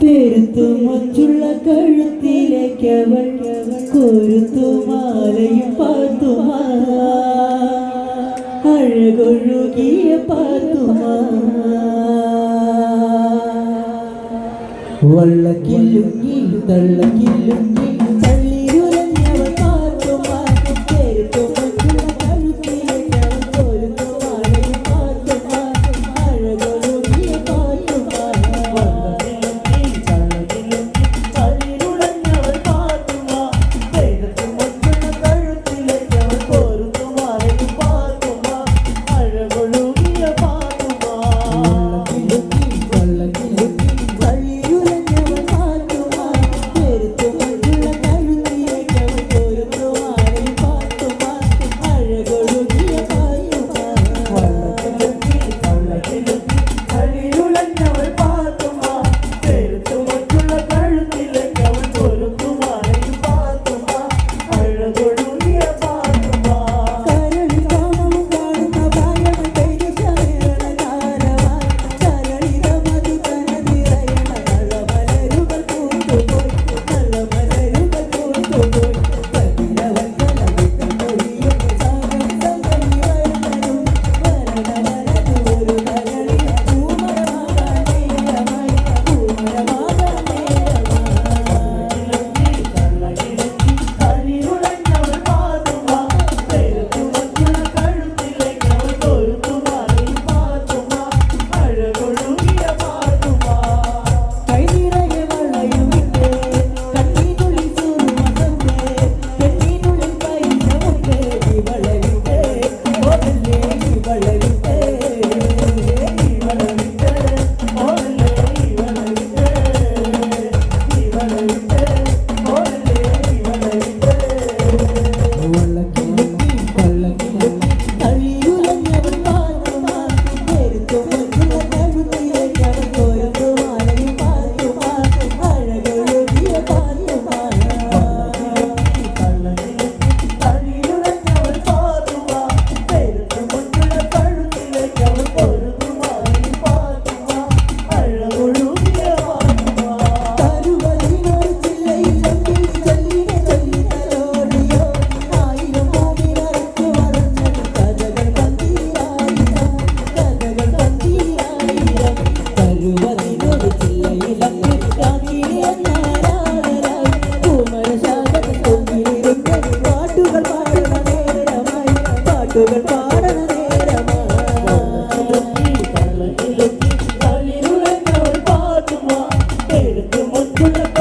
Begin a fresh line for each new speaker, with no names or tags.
പെരുത്തു മുച്ചുള്ള കഴുത്തിലേക്ക് അവൾ കൊരുത്തു മാലയും Pathuma അഴകൊഴുകിയ Pathuma വള്ളക്കില്ലുങ്ങി തള്ളക്കില്ലുങ്ങി Thank you.